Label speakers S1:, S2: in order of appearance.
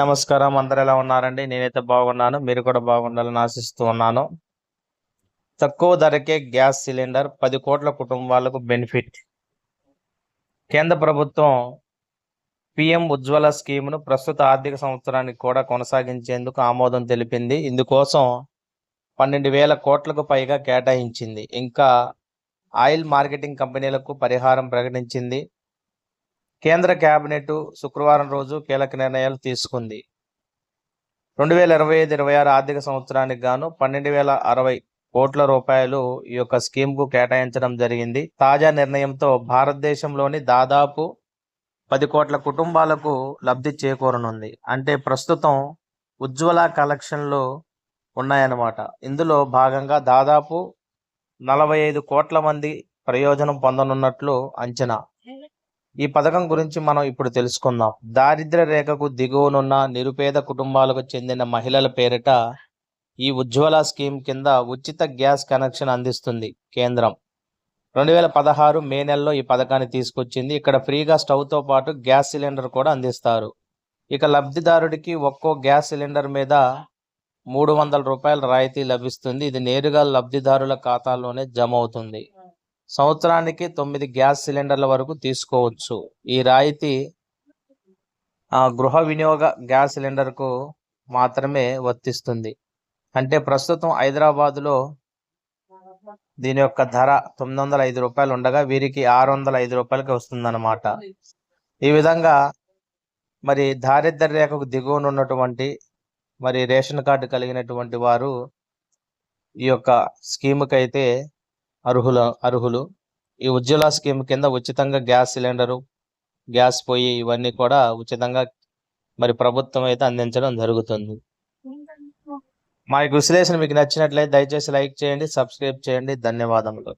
S1: నమస్కారం. అందరు ఎలా ఉన్నారండి? నేనైతే బాగున్నాను. మీరు కూడా బాగుండాలని ఆశిస్తూ ఉన్నాను. తక్కువ ధరకే గ్యాస్ సిలిండర్ పది కోట్ల కుటుంబాలకు బెనిఫిట్. కేంద్ర ప్రభుత్వం పిఎం ఉజ్వల స్కీమ్ను ప్రస్తుత ఆర్థిక సంవత్సరానికి కూడా కొనసాగించేందుకు ఆమోదం తెలిపింది. ఇందుకోసం పన్నెండు వేల కోట్లకు పైగా కేటాయించింది. ఇంకా ఆయిల్ మార్కెటింగ్ కంపెనీలకు పరిహారం ప్రకటించింది. కేంద్ర కేబినెట్ శుక్రవారం రోజు కీలక నిర్ణయాలు తీసుకుంది. రెండు వేల ఇరవై ఐదు ఇరవై ఆరు ఆర్థిక సంవత్సరానికి గాను పన్నెండు వేల అరవై కోట్ల రూపాయలు ఈ యొక్క స్కీమ్కు కేటాయించడం జరిగింది. తాజా నిర్ణయంతో భారతదేశంలోని దాదాపు పది కోట్ల కుటుంబాలకు లబ్ధి చేకూరనుంది. అంటే ప్రస్తుతం ఉజ్వల కలెక్షన్లు ఉన్నాయన్నమాట. ఇందులో భాగంగా దాదాపు నలభై ఐదు కోట్ల మంది ప్రయోజనం పొందనున్నట్లు అంచనా. ఈ పథకం గురించి మనం ఇప్పుడు తెలుసుకుందాం. దారిద్ర్య రేఖకు దిగువనున్న నిరుపేద కుటుంబాలకు చెందిన మహిళల పేరిట ఈ ఉజ్వల స్కీమ్ కింద ఉచిత గ్యాస్ కనెక్షన్ అందిస్తుంది కేంద్రం. రెండు వేల పదహారు మే నెలలో ఈ పథకాన్ని తీసుకొచ్చింది. ఇక్కడ ఫ్రీగా స్టవ్తో పాటు గ్యాస్ సిలిండర్ కూడా అందిస్తారు. ఇక లబ్ధిదారుడికి ఒక్కో గ్యాస్ సిలిండర్ మీద మూడు వందల రూపాయల రాయితీ లభిస్తుంది. ఇది నేరుగా లబ్ధిదారుల ఖాతాలోనే జమ అవుతుంది. సంవత్సరానికి తొమ్మిది గ్యాస్ సిలిండర్ల వరకు తీసుకోవచ్చు. ఈ రాయితీ ఆ, గృహ వినియోగ గ్యాస్ సిలిండర్కు మాత్రమే వర్తిస్తుంది. అంటే ప్రస్తుతం హైదరాబాదులో దీని యొక్క ధర తొమ్మిది వందల ఐదు రూపాయలు ఉండగా వీరికి ఆరు వందల ఐదు రూపాయలకి వస్తుందన్నమాట. ఈ విధంగా మరి దారిద్ర రేఖకు దిగువన ఉన్నటువంటి మరి రేషన్ కార్డు కలిగినటువంటి వారు ఈ యొక్క స్కీమ్కి అయితే అర్హుల అర్హులు. ఈ ఉజ్వల స్కీమ్ కింద ఉచితంగా గ్యాస్ సిలిండరు గ్యాస్ పొయ్యి ఇవన్నీ కూడా ఉచితంగా మరి ప్రభుత్వం అయితే అందించడం జరుగుతుంది. మా యొక్క విశ్లేషణ మీకు నచ్చినట్లయితే దయచేసి లైక్ చేయండి సబ్స్క్రైబ్ చేయండి. ధన్యవాదములు.